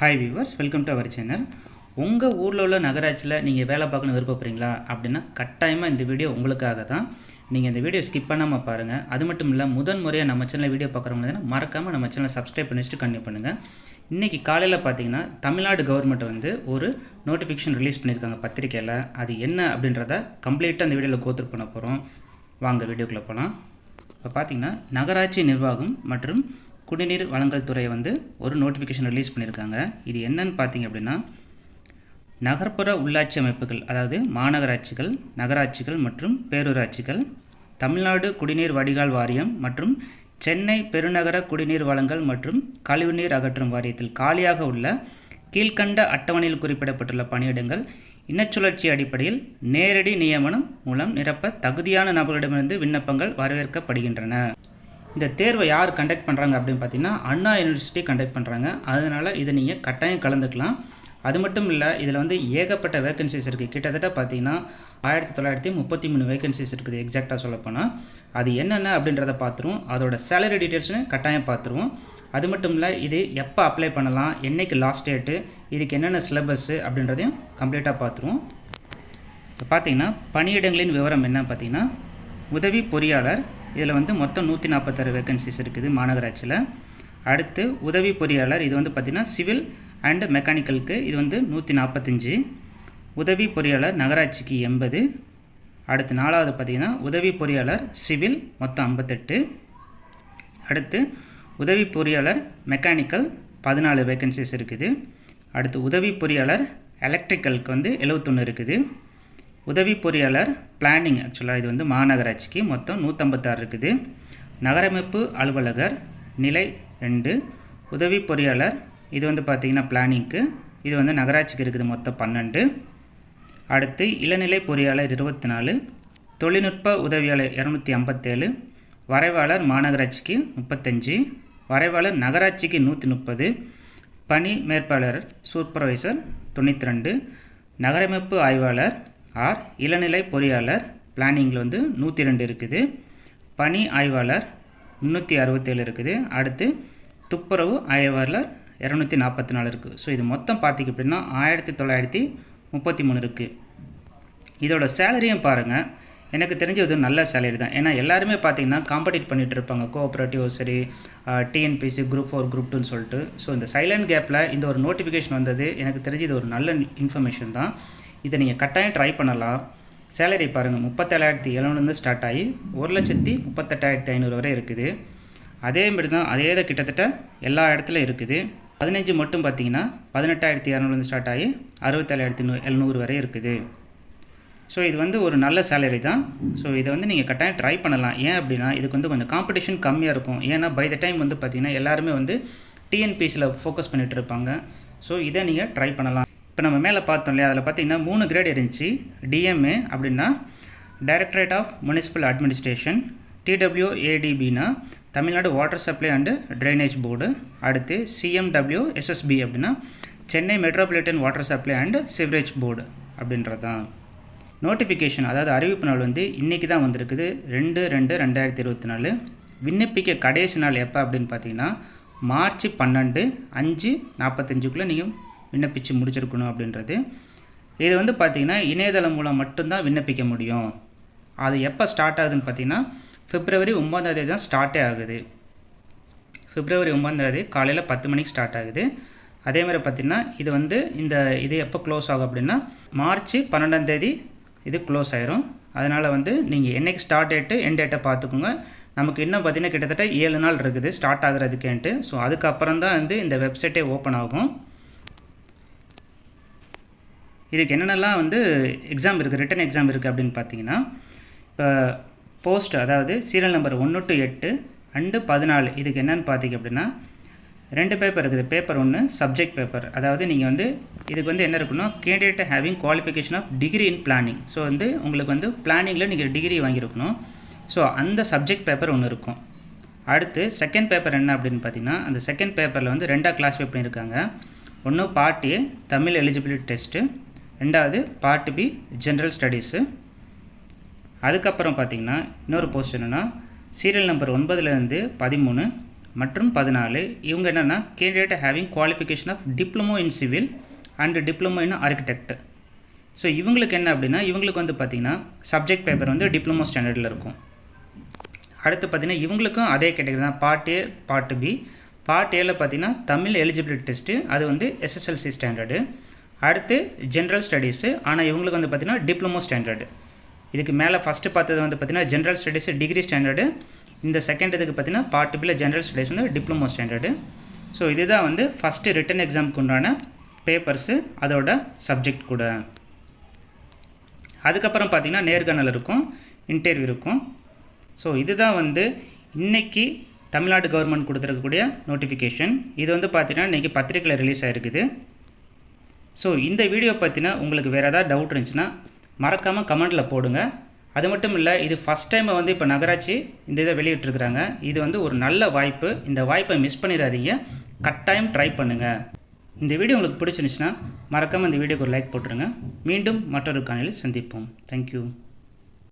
Hi viewers welcome to our channel உங்கள் ஊரில் உள்ள நகராட்சியில் நீங்கள் வேலை பார்க்கணும் விருப்பப்படுறீங்களா அப்படின்னா கட்டாயமாக இந்த வீடியோ உங்களுக்காக தான். நீங்கள் இந்த வீடியோ ஸ்கிப் பண்ணாமல் பாருங்கள் அது மட்டும் இல்லை முதன் முறையாக நம்ம சேனலில் வீடியோ பார்க்குறவங்க மறக்காமல் நம்ம சேனலை சப்ஸ்கிரைப் பண்ணி வச்சுட்டு கண்டினியூ பண்ணுங்கள் இன்றைக்கி காலையில் பார்த்தீங்கன்னா தமிழ்நாடு கவர்மெண்ட் வந்து ஒரு நோட்டிஃபிகேஷன் ரிலீஸ் பண்ணியிருக்காங்க பத்திரிக்கையில். அது என்ன அப்படின்றத கம்ப்ளீட்டாக அந்த வீடியோவில் கோத்ரூ பண்ண போகிறோம் வாங்க வீடியோக்குள்ளே போகலாம் இப்போ பார்த்தீங்கன்னா நகராட்சி நிர்வாகம் மற்றும் குடிநீர் வழங்கல் துறை வந்து ஒரு நோட்டிஃபிகேஷன் ரிலீஸ் பண்ணியிருக்காங்க. இது என்னன்னு பார்த்தீங்க அப்படின்னா நகர்ப்புற உள்ளாட்சி அமைப்புகள் அதாவது மாநகராட்சிகள் நகராட்சிகள் மற்றும் பேரூராட்சிகள் தமிழ்நாடு குடிநீர் வடிகால் வாரியம் மற்றும் சென்னை பெருநகர குடிநீர் வழங்கல் மற்றும் கழிவுநீர் அகற்றும் வாரியத்தில் காலியாக உள்ள கீழ்கண்ட அட்டவணையில் குறிப்பிடப்பட்டுள்ள பணியிடங்கள் இனச்சுழற்சி அடிப்படையில் நேரடி நியமனம் மூலம் நிரப்ப தகுதியான நபர்களிடமிருந்து விண்ணப்பங்கள் வரவேற்கப்படுகின்றன. இந்த தேர்வை யார் கண்டக்ட் பண்ணுறாங்க அப்படின்னு பார்த்தீங்கன்னா அண்ணா யூனிவர்சிட்டி கண்டக்ட் பண்ணுறாங்க அதனால் இதை நீங்கள் கட்டாயம் கலந்துக்கலாம். அது மட்டும் இல்லை இதில் வந்து ஏகப்பட்ட வேகன்சிஸ் இருக்குது கிட்டத்தட்ட பார்த்தீங்கன்னா ஆயிரத்தி தொள்ளாயிரத்தி முப்பத்தி மூணு வேகன்சிஸ் இருக்குது எக்ஸாக்டாக சொல்லப்போனால் அது என்னென்ன அப்படின்றத பார்த்துருவோம். அதோட சேலரி டீட்டெயில்ஸ்னு கட்டாயம் பார்த்துருவோம். அது மட்டும் இல்லை இது எப்போ அப்ளை பண்ணலாம் என்றைக்கு லாஸ்ட் டேட்டு இதுக்கு என்னென்ன சிலபஸ்ஸு அப்படின்றதையும் கம்ப்ளீட்டாக பார்த்துருவோம். இப்போ பார்த்தீங்கன்னா பணியிடங்களின் விவரம் என்ன பார்த்தீங்கன்னா உதவி பொறியாளர் இதில் வந்து மொத்தம் நூற்றி நாற்பத்தாறு வேகன்சிஸ் இருக்குது மாநகராட்சியில். அடுத்து உதவி பொறியாளர் இது வந்து பார்த்திங்கன்னா சிவில் அண்டு மெக்கானிக்கலுக்கு இது வந்து நூற்றி நாற்பத்தஞ்சு. உதவி பொறியாளர் நகராட்சிக்கு எண்பது. அடுத்து நாலாவது பார்த்திங்கன்னா உதவி பொறியாளர் சிவில் மொத்தம் ஐம்பத்தெட்டு. அடுத்து உதவி பொறியாளர் மெக்கானிக்கல் பதினாலு வேகன்சிஸ் இருக்குது. அடுத்து உதவி பொறியாளர் எலக்ட்ரிக்கலுக்கு வந்து எழுவத்தொன்று இருக்குது. உதவி பொறியாளர் பிளானிங் ஆக்சுவலாக இது வந்து மாநகராட்சிக்கு மொத்தம் நூற்றம்பத்தாறு இருக்குது. நகரமைப்பு அலுவலகர் நிலை ரெண்டு. உதவி பொறியாளர் இது வந்து பார்த்திங்கன்னா பிளானிங்க்கு. இது வந்து நகராட்சிக்கு இருக்குது மொத்தம் பன்னெண்டு. அடுத்து இளநிலை பொறியாளர் இருபத்தி நாலு தொழில்நுட்ப உதவியாளர் இரநூத்தி ஐம்பத்தேழு வரைவாளர் மாநகராட்சிக்கு முப்பத்தஞ்சு. வரைவாளர் நகராட்சிக்கு நூற்றி முப்பது பணி மேற்பாளர் சூப்பர்வைசர் தொண்ணூற்றி ரெண்டு நகரமைப்பு ஆய்வாளர் ஆர் இளநிலை பொறியாளர். பிளானிங்கில் வந்து நூற்றி ரெண்டு இருக்குது. பணி ஆய்வாளர் முந்நூற்றி அறுபத்தேழு இருக்குது. அடுத்து துப்புரவு ஆய்வாளர் இரநூத்தி நாற்பத்தி நாலு இருக்குது ஸோ இது மொத்தம் பார்த்திங்க அப்படின்னா ஆயிரத்தி தொள்ளாயிரத்தி முப்பத்தி மூணு இருக்குது இதோட சேலரியும் பாருங்கள் எனக்கு தெரிஞ்ச இது நல்ல சேலரி தான். ஏன்னா எல்லாருமே பார்த்தீங்கன்னா காம்படிட் பண்ணிகிட்டு இருப்பாங்க. கோஆப்ரேட்டிவ் சரி டிஎன்பிசி குரூப் ஃபோர் குரூப் டூன்னு சொல்லிட்டு. ஸோ இந்த சைலண்ட் கேப்பில் இந்த ஒரு நோட்டிஃபிகேஷன் வந்தது. எனக்கு தெரிஞ்சு இது ஒரு நல்ல இன்ஃபர்மேஷன் தான். இதை நீங்கள் கட்டாயம் ட்ரை பண்ணலாம். சேலரி பாருங்கள் முப்பத்தேழாயிரத்தி எழுநூறுலேருந்து ஸ்டார்ட் ஆகி ஒரு லட்சத்தி முப்பத்தெட்டாயிரத்தி ஐநூறு வரை இருக்குது. அதே மாதிரி தான் அதே தான் கிட்டத்தட்ட எல்லா இடத்துலையும் இருக்குது. பதினஞ்சு மட்டும் பார்த்தீங்கன்னா பதினெட்டாயிரத்தி இரநூறுலேருந்து ஸ்டார்ட் ஆகி அறுபத்தேழாயிரத்தி நூ எழுநூறு வரை இருக்குது. ஸோ இது வந்து ஒரு நல்ல சேலரி தான். ஸோ இதை வந்து நீங்கள் கட்டாயம் ட்ரை பண்ணலாம். ஏன் அப்படின்னா இதுக்கு வந்து கொஞ்சம் காம்படிஷன் கம்மியாக இருக்கும். ஏன்னா பை த டைம் வந்து பார்த்திங்கன்னா எல்லாருமே வந்து டிஎன்பிசியில் ஃபோக்கஸ் பண்ணிகிட்டு இருப்பாங்க. ஸோ இதை நீங்கள் ட்ரை பண்ணலாம். இப்போ நம்ம மேலே பார்த்தோம் இல்லையா? அதில் பார்த்தீங்கன்னா மூணு கிரேட் இருந்துச்சு. டிஎம்ஏ அப்படின்னா directorate of municipal administration டிடபிள்யூஏடிபினா Tamil Nadu water supply and drainage board அடுத்து சிஎம்டபிள்யூ எஸ்எஸ்பி அப்படின்னா Chennai metropolitan water supply and sewerage board அப்படின்றது தான் நோட்டிஃபிகேஷன் அதாவது அறிவிப்பு நாள் வந்து இன்றைக்கி தான் வந்திருக்குது. ரெண்டு ரெண்டு ரெண்டாயிரத்தி இருபத்தி நாலு. விண்ணப்பிக்க கடைசி நாள் எப்போ அப்படின்னு பார்த்தீங்கன்னா மார்ச் பன்னெண்டு அஞ்சு நாற்பத்தஞ்சுக்குள்ளே நீங்கள் விண்ணப்பித்து முடிச்சிருக்கணும் அப்படின்றது. இது வந்து பார்த்திங்கன்னா இணையதளம் மூலம் மட்டும்தான் விண்ணப்பிக்க முடியும். அது எப்போ ஸ்டார்ட் ஆகுதுன்னு பார்த்தீங்கன்னா பிப்ரவரி ஒம்பதாந்தேதி தான் ஸ்டார்ட்டே ஆகுது. பிப்ரவரி ஒம்பதாந்தேதி காலையில் பத்து மணிக்கு ஸ்டார்ட் ஆகுது. அதே மாதிரி பார்த்திங்கன்னா இது வந்து இந்த இது எப்போ க்ளோஸ் ஆகும் அப்படின்னா மார்ச் பன்னெண்டாந்தேதி இது க்ளோஸ் ஆயிரும். அதனால் வந்து நீங்கள் என்றைக்கு ஸ்டார்ட் டேட்டு என் டேட்டை பார்த்துக்கோங்க நமக்கு இன்னும் பார்த்திங்கன்னா கிட்டத்தட்ட ஏழு நாள் இருக்குது ஸ்டார்ட் ஆகிறதுக்கேன்ட்டு. ஸோ அதுக்கப்புறம் தான் வந்து இந்த வெப்சைட்டே ஓப்பன் ஆகும். இதுக்கு என்னென்னலாம் வந்து எக்ஸாம் இருக்குது ரிட்டன் எக்ஸாம் இருக்குது அப்படின்னு பார்த்தீங்கன்னா இப்போ போஸ்ட் அதாவது சீரியல் நம்பர் ஒன்று டு எட்டு அண்டு பதினாலு இதுக்கு என்னென்னு பார்த்தீங்க அப்படின்னா ரெண்டு பேப்பர் இருக்குது. பேப்பர் ஒன்று சப்ஜெக்ட் பேப்பர் அதாவது நீங்கள் வந்து இதுக்கு வந்து என்ன இருக்குன்னா candidate having qualification of degree in planning so வந்து உங்களுக்கு வந்து பிளானிங்கில் நீங்கள் டிகிரி வாங்கியிருக்கணும். ஸோ அந்த சப்ஜெக்ட் பேப்பர் ஒன்று இருக்கும். அடுத்து செகண்ட் பேப்பர் என்ன அப்படின்னு பார்த்தீங்கன்னா அந்த செகண்ட் பேப்பரில் வந்து ரெண்டாக கிளாஸிஃபை பண்ணியிருக்காங்க. ஒன்று part A Tamil eligibility test ரெண்டாவது பார்ட் பி ஜென்ரல் ஸ்டடீஸு அதுக்கப்புறம் பார்த்தீங்கன்னா இன்னொரு போஸ்ட் என்னென்னா சீரியல் நம்பர் ஒன்பதுலேருந்து பதிமூணு மற்றும் பதினாலு. இவங்க என்னென்னா candidate having qualification of diploma in civil and diploma in architect so இவங்களுக்கு என்ன அப்படின்னா இவங்களுக்கு வந்து பார்த்திங்கன்னா சப்ஜெக்ட் பேப்பர் வந்து டிப்ளமோ ஸ்டாண்டர்டில் இருக்கும். அடுத்து பார்த்திங்கன்னா இவங்களுக்கும் அதே கேட்டகரி தான். Part A part B part ஏல பார்த்திங்கன்னா தமிழ் எலிஜிபிலிட்டி டெஸ்ட்டு அது வந்து எஸ்எஸ்எல்சி ஸ்டாண்டர்டு அடுத்து ஜென்ரல் ஸ்டடீஸு ஆனால் இவங்களுக்கு வந்து பார்த்திங்கன்னா டிப்ளமோ ஸ்டாண்டர்டு இதுக்கு மேலே ஃபஸ்ட்டு பார்த்தது வந்து பார்த்திங்கன்னா ஜென்ரல் ஸ்டடீஸு டிகிரி ஸ்டாண்டர்டு இந்த செகண்ட் இதுக்கு பார்த்திங்கன்னா பார்ட் பியில் ஜென்ரல் ஸ்டடீஸ் வந்து டிப்ளமோ ஸ்டாண்டர்டு ஸோ இதுதான் வந்து ஃபஸ்ட்டு ரிட்டன் எக்ஸாமுக்கு உண்டான பேப்பர்ஸு அதோட சப்ஜெக்ட் கூட. அதுக்கப்புறம் பார்த்திங்கன்னா நேர்காணல் இருக்கும் இன்டர்வியூ இருக்கும். ஸோ இதுதான் வந்து இன்றைக்கி தமிழ்நாடு கவர்மெண்ட் கொடுத்துருக்கக்கூடிய நோட்டிஃபிகேஷன் இது வந்து பார்த்திங்கன்னா இன்றைக்கி பத்திரிக்கையில் ரிலீஸ் ஆகிருக்குது ஸோ இந்த வீடியோ பற்றின உங்களுக்கு வேறு ஏதாவது டவுட் இருந்துச்சுன்னா மறக்காமல் கமெண்ட்டில் போடுங்க. அது மட்டும் இல்லை இது ஃபஸ்ட் டைமை வந்து இப்போ நகராட்சி இந்த இதை வெளியிட்ருக்குறாங்க இது வந்து ஒரு நல்ல வாய்ப்பு. இந்த வாய்ப்பை மிஸ் பண்ணிடாதீங்க. கட்டாயம் ட்ரை பண்ணுங்கள் இந்த வீடியோ உங்களுக்கு பிடிச்சிருந்துச்சுன்னா மறக்காமல் இந்த வீடியோக்கு ஒரு லைக் போட்டுருங்க. மீண்டும் மற்றொரு காணொலியில் சந்திப்போம். தேங்க்யூ